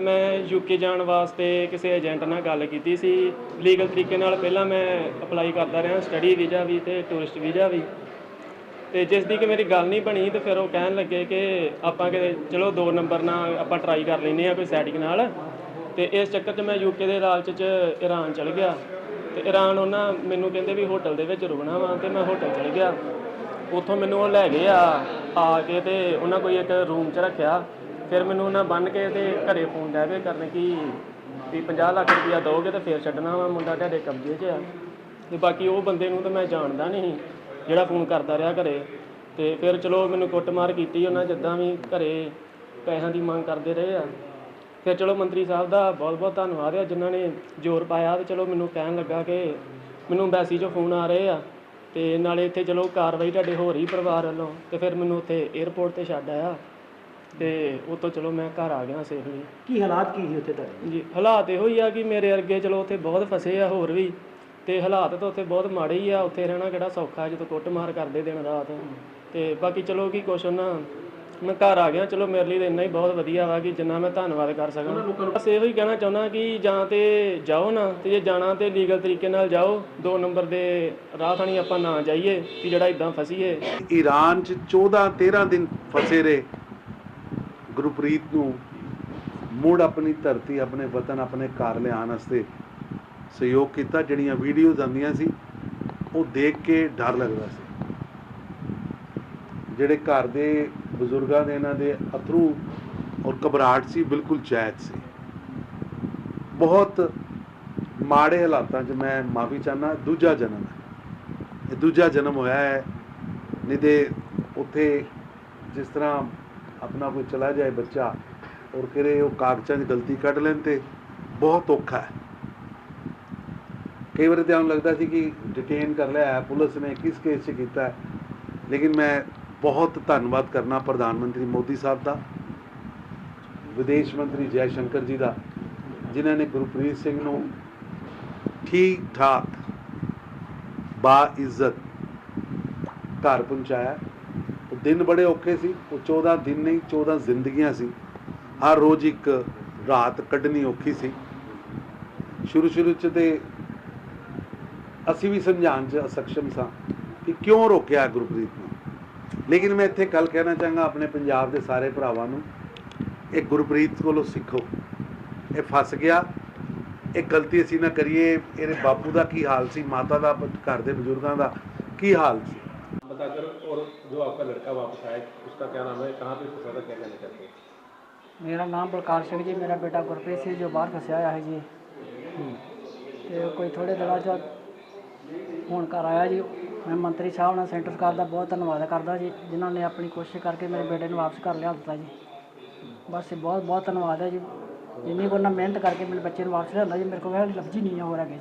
ਮੈਂ ਯੂਕੇ ਜਾਣ ਵਾਸਤੇ ਕਿਸੇ ਏਜੰਟ ਨਾਲ ਗੱਲ ਕੀਤੀ ਸੀ। ਲੀਗਲ ਤਰੀਕੇ ਨਾਲ ਪਹਿਲਾਂ ਮੈਂ ਅਪਲਾਈ ਕਰਦਾ ਰਿਹਾ ਸਟੱਡੀ ਵੀਜ਼ਾ ਵੀ ਤੇ ਟੂਰਿਸਟ ਵੀਜ਼ਾ ਵੀ। ਤੇ ਜਿਸ ਦੀ ਕਿ ਮੇਰੀ ਗੱਲ ਨਹੀਂ ਬਣੀ ਤੇ ਫਿਰ ਉਹ ਕਹਿਣ ਲੱਗੇ ਕਿ ਆਪਾਂ ਕਿ ਚਲੋ ਦੋ ਨੰਬਰ ਨਾਲ ਆਪਾਂ ਟਰਾਈ ਕਰ ਲੈਂਦੇ ਆ ਕੋਈ ਸੈਟਿੰਗ ਨਾਲ। ਤੇ ਇਸ ਚੱਕਰ 'ਚ ਮੈਂ ਯੂਕੇ ਦੇ ਲਾਲਚ 'ਚ ਈਰਾਨ ਚਲ ਗਿਆ। ਤੇ ਈਰਾਨ ਉਹਨਾਂ ਮੈਨੂੰ ਕਹਿੰਦੇ ਵੀ ਹੋਟਲ ਦੇ ਵਿੱਚ ਰੁਕਣਾ ਵਾ ਤੇ ਮੈਂ ਹੋਟਲ ਚਲ ਗਿਆ। ਉੱਥੋਂ ਮੈਨੂੰ ਉਹ ਲੈ ਗਏ ਆ ਆ ਕੇ ਤੇ ਉਹਨਾਂ ਕੋਈ ਇੱਕ ਰੂਮ 'ਚ ਰੱਖਿਆ। ਫਿਰ ਮੈਨੂੰ ਉਹਨਾਂ ਬੰਨ ਕੇ ਤੇ ਘਰੇ ਫੋਨ ਲੈ ਪਏ ਕਰਨ ਕਿ ਵੀ 50 ਲੱਖ ਰੁਪਇਆ ਦੋਗੇ ਤਾਂ ਫਿਰ ਛੱਡਣਾ ਵਾ ਮੁੰਡਾ ਤੁਹਾਡੇ ਕਬਜ਼ੇ 'ਚ ਆ। ਤੇ ਬਾਕੀ ਉਹ ਬੰਦੇ ਨੂੰ ਤਾਂ ਮੈਂ ਜਾਣਦਾ ਨਹੀਂ ਜਿਹੜਾ ਫੋਨ ਕਰਦਾ ਰਿਹਾ ਘਰੇ। ਤੇ ਫਿਰ ਚਲੋ ਮੈਨੂੰ ਕੁੱਟਮਾਰ ਕੀਤੀ ਉਹਨਾਂ ਜਿੱਦਾਂ ਵੀ ਘਰੇ ਪੈਸਿਆਂ ਦੀ ਮੰਗ ਕਰਦੇ ਰਹੇ ਆ। ਫਿਰ ਚਲੋ ਮੰਤਰੀ ਸਾਹਿਬ ਦਾ ਬਹੁਤ ਬਹੁਤ ਧੰਨਵਾਦ ਆ ਜਿਨ੍ਹਾਂ ਨੇ ਜ਼ੋਰ ਪਾਇਆ ਤੇ ਚਲੋ ਮੈਨੂੰ ਕਹਿਣ ਲੱਗਾ ਕਿ ਮੈਨੂੰ ਐਮਬੈਸੀ 'ਚੋਂ ਫੋਨ ਆ ਰਹੇ ਆ। ਤੇ ਨਾਲੇ ਇੱਥੇ ਚਲੋ ਕਾਰਵਾਈ ਤੁਹਾਡੇ ਹੋ ਰਹੀ ਪਰਿਵਾਰ ਵੱਲੋਂ ਤੇ ਫਿਰ ਮੈਨੂੰ ਉੱਥੇ 에ਅਰਪੋਰਟ ਤੇ ਛੱਡ ਆਇਆ। ਤੇ ਉਹ ਤੋਂ ਚਲੋ ਮੈਂ ਘਰ ਆ ਗਿਆ ਸੇਫਲੀ ਕੀ ਹਾਲਾਤ ਕੀ ਸੀ ਉੱਥੇ ਤੁਹਾਡੇ? ਜੀ ਹਾਲਾਤ ਇਹੋ ਹੀ ਆ ਕਿ ਮੇਰੇ ਅਰਗੇ ਚਲੋ ਉੱਥੇ ਬਹੁਤ ਫਸੇ ਆ ਹੋਰ ਵੀ ਤੇ ਹਾਲਾਤ ਤਾਂ ਉੱਥੇ ਬਹੁਤ ਮਾੜੇ ਹੀ ਆ। ਉੱਥੇ ਰਹਿਣਾ ਕਿਹੜਾ ਸੌਖਾ ਜਦੋਂ ਕੁੱਟਮਾਰ ਕਰਦੇ ਦਿਨ ਰਾਤ। ਤੇ ਬਾਕੀ ਚਲੋ ਕੀ ਕੁਛ ਉਹਨਾਂ ਮੈਂ ਘਰ ਆ ਗਿਆ। ਚਲੋ ਮੇਰੇ ਲਈ ਤਾਂ ਇੰਨਾ ਹੀ ਬਹੁਤ ਵਧੀਆ ਵਾ ਕਿ ਜਿੰਨਾ ਮੈਂ ਧੰਨਵਾਦ ਕਰ ਸਕਾਂ। ਬਸ ਇਹੋ ਹੀ ਕਹਿਣਾ ਚਾਹੁੰਦਾ ਕਿ ਜਾਂ ਤੇ ਜਾਓ ਨਾ ਤੇ ਜੇ ਜਾਣਾ ਤੇ ਲੀਗਲ ਤਰੀਕੇ ਨਾਲ ਜਾਓ। ਦੋ ਨੰਬਰ ਦੇ ਰਾਹ ਥਾਣੀ ਆਪਾਂ ਨਾ ਜਾਈਏ ਕਿ ਜਿਹੜਾ ਇਦਾਂ ਫਸੀਏ। ਈਰਾਨ 'ਚ 14 13 ਦਿਨ ਫਸੇ ਰਹੇ। ਗੁਰਪ੍ਰੀਤ ਨੂੰ ਮੁੜ ਆਪਣੀ ਧਰਤੀ, ਆਪਣੇ ਵਤਨ, ਆਪਣੇ ਘਰ ਲਿਆਉਣ ਵਾਸਤੇ ਸਹਿਯੋਗ ਕੀਤਾ, ਜਿਹੜੀਆਂ ਵੀਡੀਓਜ਼ ਆਉਂਦੀਆਂ ਸੀ, ਉਹ ਦੇਖ ਕੇ ਡਰ ਲੱਗਦਾ ਸੀ। ਜਿਹੜੇ ਘਰ ਦੇ ਬਜ਼ੁਰਗਾਂ ਦੇ ਇਹਨਾਂ ਦੇ ਅਥਰੂ ਔਰ ਘਬਰਾਹਟ ਸੀ, ਬਿਲਕੁਲ ਜਾਇਜ਼ ਸੀ। ਬਹੁਤ ਮਾੜੇ ਹਾਲਾਤਾਂ 'ਚ ਮੈਂ ਮਾਫੀ ਚਾਹਨਾ ਦੂਜਾ ਜਨਮ ਹੈ। ਇਹ ਦੂਜਾ ਜਨਮ ਹੋਇਆ ਹੈ, ਨਹੀਂ ਤੇ ਉੱਥੇ ਜਿਸ ਤਰ੍ਹਾਂ ਆਪਣਾ ਕੋਈ ਚਲਾ ਜਾਏ ਬੱਚਾ ਔਰ ਕਿਰੇ ਉਹ ਕਾਗਜ਼ਾਂ 'ਚ ਗਲਤੀ ਕੱਢ ਲੈਣ ਤੇ ਬਹੁਤ ਔਖਾ ਹੈ। ਕਈ ਵਾਰੀ ਤਾਂ ਆਉਣ ਲੱਗਦਾ ਸੀ ਕਿ ਡਿਟੇਨ ਕਰ ਲਿਆ ਹੈ, ਪੁਲਿਸ ਨੇ ਕਿਸ ਕੇਸ 'ਚ ਕੀਤਾ ਲੇਕਿਨ ਮੈਂ ਬਹੁਤ ਧੰਨਵਾਦ ਕਰਨਾ ਪ੍ਰਧਾਨ ਮੰਤਰੀ ਮੋਦੀ ਸਾਹਿਬ ਦਾ, ਵਿਦੇਸ਼ ਮੰਤਰੀ ਜੈ ਸ਼ੰਕਰ ਜੀ ਦਾ, ਜਿਨ੍ਹਾਂ ਨੇ ਗੁਰਪ੍ਰੀਤ ਸਿੰਘ ਨੂੰ ਠੀਕ ਠਾਕ ਬਾ ਇੱਜ਼ਤ ਘਰ ਪਹੁੰਚਾਇਆ। ਦਿਨ ਬੜੇ ਔਖੇ ਸੀ, ਉਹ 14 ਦਿਨ ਨਹੀਂ 14 ਜ਼ਿੰਦਗੀਆਂ ਸੀ। ਹਰ ਰੋਜ਼ ਇੱਕ ਰਾਤ ਕੱਢਣੀ ਔਖੀ ਸੀ। ਸ਼ੁਰੂ ਸ਼ੁਰੂ ਚ ਤੇ ਅਸੀਂ ਵੀ ਸਮਝਾਉਣ ਚ ਅਸਕਸ਼ਮ ਸਾਂ ਕਿ ਕਿਉਂ ਰੋਕਿਆ ਗੁਰਪ੍ਰੀਤ ਨੂੰ? ਲੇਕਿਨ ਮੈਂ ਇੱਥੇ ਕੱਲ ਕਹਿਣਾ ਚਾਹਾਂਗਾ ਆਪਣੇ ਪੰਜਾਬ ਦੇ ਸਾਰੇ ਭਰਾਵਾਂ ਨੂੰ, ਇਹ ਗੁਰਪ੍ਰੀਤ ਕੋਲੋਂ ਸਿੱਖੋ। ਇਹ ਫਸ ਗਿਆ। ਇਹ ਗਲਤੀ ਅਸੀਂ ਨਾ ਕਰੀਏ। ਇਹਦੇ ਬਾਪੂ ਦਾ ਕੀ ਹਾਲ ਸੀ? ਮਾਤਾ ਦਾ, ਘਰ ਦੇ ਬਜ਼ੁਰਗਾਂ ਦਾ ਕੀ ਹਾਲ ਸੀ? जो आपका लड़का वापस आया उसका क्या नाम है कहाँ पे फंसा था क्या कहना चाहते हैं ਮੇਰਾ ਨਾਮ ਬਲਕਾਰ ਸਿੰਘ ਜੀ ਮੇਰਾ ਬੇਟਾ ਗੁਰਪ੍ਰੀਤ ਸਿੰਘ ਜੋ ਬਾਹਰ ਫਸਿਆ ਹੋਇਆ ਹੈ ਜੀ ਤੇ ਕੋਈ ਥੋੜੇ ਦਿਨਾਂ ਚ ਹੁਣ ਘਰ ਆਇਆ ਜੀ ਮੈਂ ਮੰਤਰੀ ਸਾਹਿਬ ਨਾਲ ਸੈਂਟਰ ਸਰਕਾਰ ਦਾ ਬਹੁਤ ਧੰਨਵਾਦ ਕਰਦਾ ਜੀ ਜਿਨ੍ਹਾਂ ਨੇ ਆਪਣੀ ਕੋਸ਼ਿਸ਼ ਕਰਕੇ ਮੇਰੇ ਬੇਟੇ ਨੂੰ ਵਾਪਸ ਘਰ ਲਿਆ ਦਿੱਤਾ ਜੀ ਬਸ ਇਹ ਬਹੁਤ ਬਹੁਤ ਧੰਨਵਾਦ ਹੈ ਜੀ ਜਿੰਨੀ ਕੋ ਨਾ ਮਿਹਨਤ ਕਰਕੇ ਮੇਰੇ ਬੱਚੇ ਨੂੰ ਵਾਪਸ ਲਿਆਂਦਾ ਜੀ ਮੇਰੇ ਕੋਲ ਇਹ ਲਫ਼ਜ਼ ਹੀ ਨਹੀਂ ਹੈ ਹੋਰ ਹੈਗੇ ਜੀ